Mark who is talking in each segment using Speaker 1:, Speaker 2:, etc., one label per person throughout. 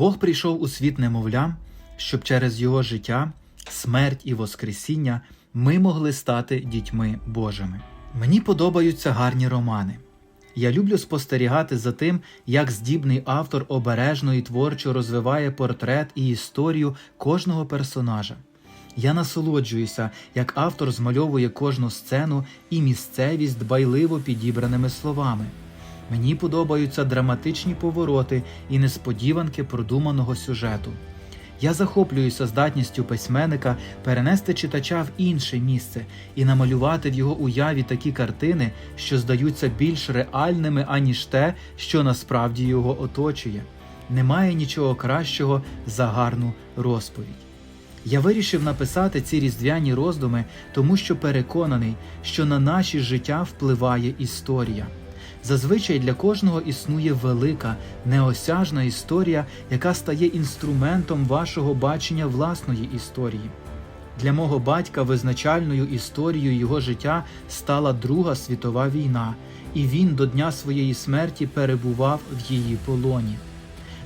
Speaker 1: Бог прийшов у світ немовлям, щоб через його життя, смерть і Воскресіння ми могли стати дітьми Божими. Мені подобаються гарні романи. Я люблю спостерігати за тим, як здібний автор обережно і творчо розвиває портрет і історію кожного персонажа. Я насолоджуюся, як автор змальовує кожну сцену і місцевість дбайливо підібраними словами. Мені подобаються драматичні повороти і несподіванки продуманого сюжету. Я захоплююся здатністю письменника перенести читача в інше місце і намалювати в його уяві такі картини, що здаються більш реальними, аніж те, що насправді його оточує. Немає нічого кращого за гарну розповідь. Я вирішив написати ці різдвяні роздуми, тому що переконаний, що на наші життя впливає історія. Зазвичай для кожного існує велика, неосяжна історія, яка стає інструментом вашого бачення власної історії. Для мого батька визначальною історією його життя стала Друга світова війна, і він до дня своєї смерті перебував в її полоні.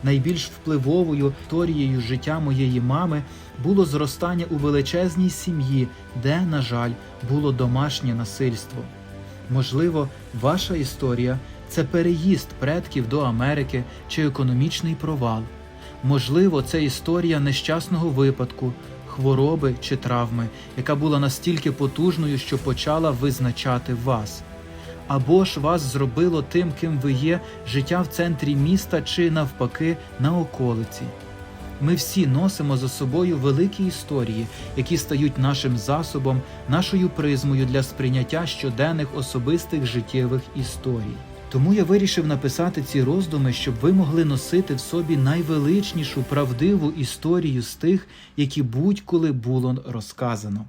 Speaker 1: Найбільш впливовою історією життя моєї мами було зростання у величезній сім'ї, де, на жаль, було домашнє насильство. Можливо, ваша історія це переїзд предків до Америки чи економічний провал. Можливо, це історія нещасного випадку, хвороби чи травми, яка була настільки потужною, що почала визначати вас. Або ж вас зробило тим, ким ви є, життя в центрі міста чи навпаки на околиці. Ми всі носимо за собою великі історії, які стають нашим засобом, нашою призмою для сприйняття щоденних особистих життєвих історій. Тому я вирішив написати ці роздуми, щоб ви могли носити в собі найвеличнішу правдиву історію з тих, які будь-коли було розказано.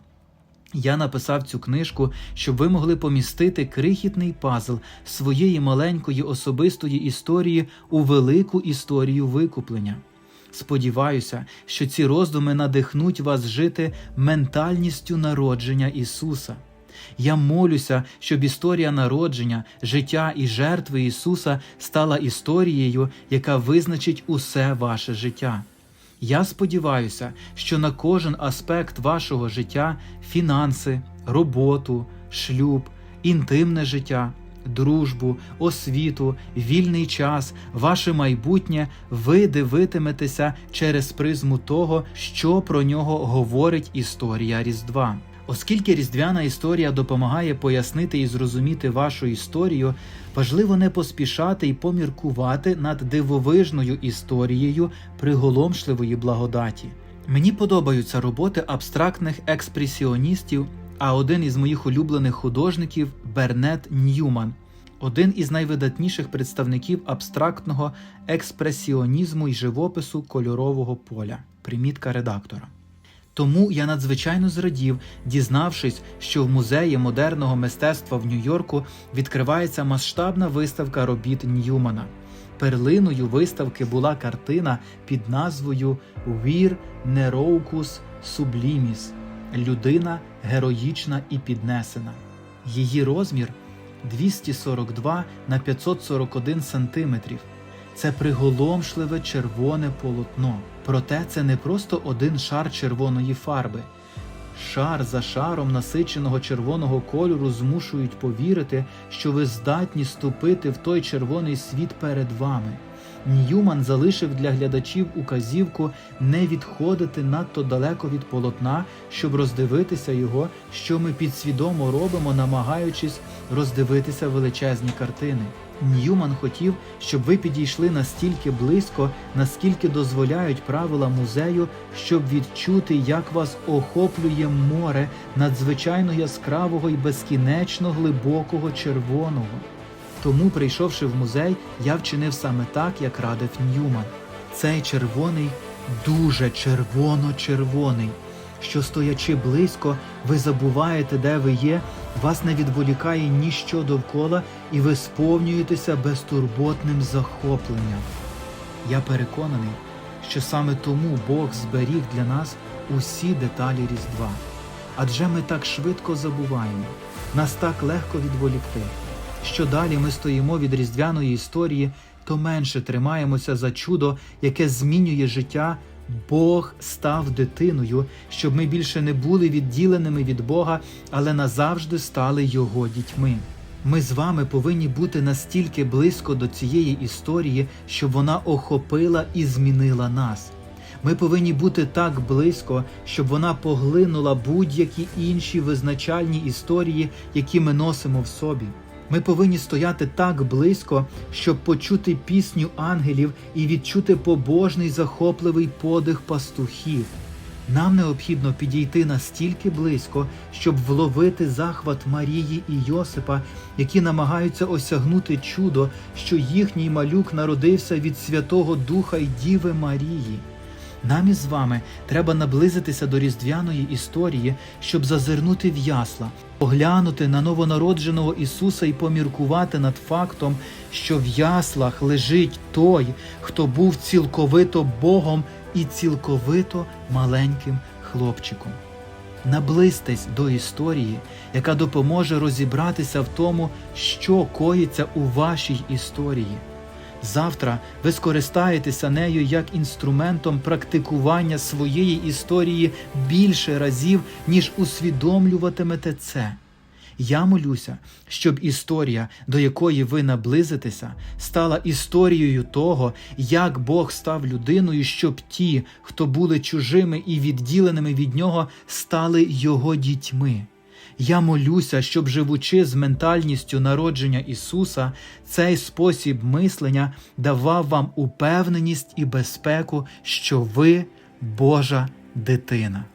Speaker 1: Я написав цю книжку, щоб ви могли помістити крихітний пазл своєї маленької особистої історії у велику історію викуплення. Сподіваюся, що ці роздуми надихнуть вас жити ментальністю народження Ісуса. Я молюся, щоб історія народження, життя і жертви Ісуса стала історією, яка визначить усе ваше життя. Я сподіваюся, що на кожен аспект вашого життя фінанси, роботу, шлюб, інтимне життя, дружбу, освіту, вільний час, ваше майбутнє ви дивитиметеся через призму того, що про нього говорить історія Різдва. Оскільки різдвяна історія допомагає пояснити і зрозуміти вашу історію, важливо не поспішати і поміркувати над дивовижною історією приголомшливої благодаті. Мені подобаються роботи абстрактних експресіоністів, а один із моїх улюблених художників Бернет Ньюман, один із найвидатніших представників абстрактного експресіонізму і живопису кольорового поля. Примітка редактора. Тому я надзвичайно зрадів, дізнавшись, що в музеї модерного мистецтва в Нью-Йорку відкривається масштабна виставка робіт Ньюмана. Перлиною виставки була картина під назвою Vir Neroucus Sublimis Людина героїчна і піднесена. Її розмір 242 на 541 сантиметрів. Це приголомшливе червоне полотно. Проте це не просто один шар червоної фарби. Шар за шаром насиченого червоного кольору змушують повірити, що ви здатні ступити в той червоний світ перед вами. Ньюман залишив для глядачів указівку не відходити надто далеко від полотна, щоб роздивитися його, що ми підсвідомо робимо, намагаючись роздивитися величезні картини. Ньюман хотів, щоб ви підійшли настільки близько, наскільки дозволяють правила музею, щоб відчути, як вас охоплює море надзвичайно яскравого і безкінечно глибокого червоного. Тому, прийшовши в музей, я вчинив саме так, як радив Ньюман. Цей червоний дуже червоно-червоний, що стоячи близько, ви забуваєте, де ви є, вас не відволікає ніщо довкола, і ви сповнюєтеся безтурботним захопленням. Я переконаний, що саме тому Бог зберіг для нас усі деталі Різдва. Адже ми так швидко забуваємо, нас так легко відволікти. Що далі ми стоїмо від різдвяної історії, то менше тримаємося за чудо, яке змінює життя. Бог став дитиною, щоб ми більше не були відділеними від Бога, але назавжди стали Його дітьми. Ми з вами повинні бути настільки близько до цієї історії, щоб вона охопила і змінила нас. Ми повинні бути так близько, щоб вона поглинула будь-які інші визначальні історії, які ми носимо в собі. Ми повинні стояти так близько, щоб почути пісню ангелів і відчути побожний захопливий подих пастухів. Нам необхідно підійти настільки близько, щоб вловити захват Марії і Йосипа, які намагаються осягнути чудо, що їхній малюк народився від Святого Духа й Діви Марії. Нам із вами треба наблизитися до різдвяної історії, щоб зазирнути в ясла, поглянути на новонародженого Ісуса і поміркувати над фактом, що в яслах лежить той, хто був цілковито Богом і цілковито маленьким хлопчиком. Наблизьтесь до історії, яка допоможе розібратися в тому, що коїться у вашій історії. Завтра ви скористаєтеся нею як інструментом практикування своєї історії більше разів, ніж усвідомлюватимете це. Я молюся, щоб історія, до якої ви наблизитеся, стала історією того, як Бог став людиною, щоб ті, хто були чужими і відділеними від нього, стали його дітьми. Я молюся, щоб живучи з ментальністю народження Ісуса, цей спосіб мислення давав вам упевненість і безпеку, що ви Божа дитина.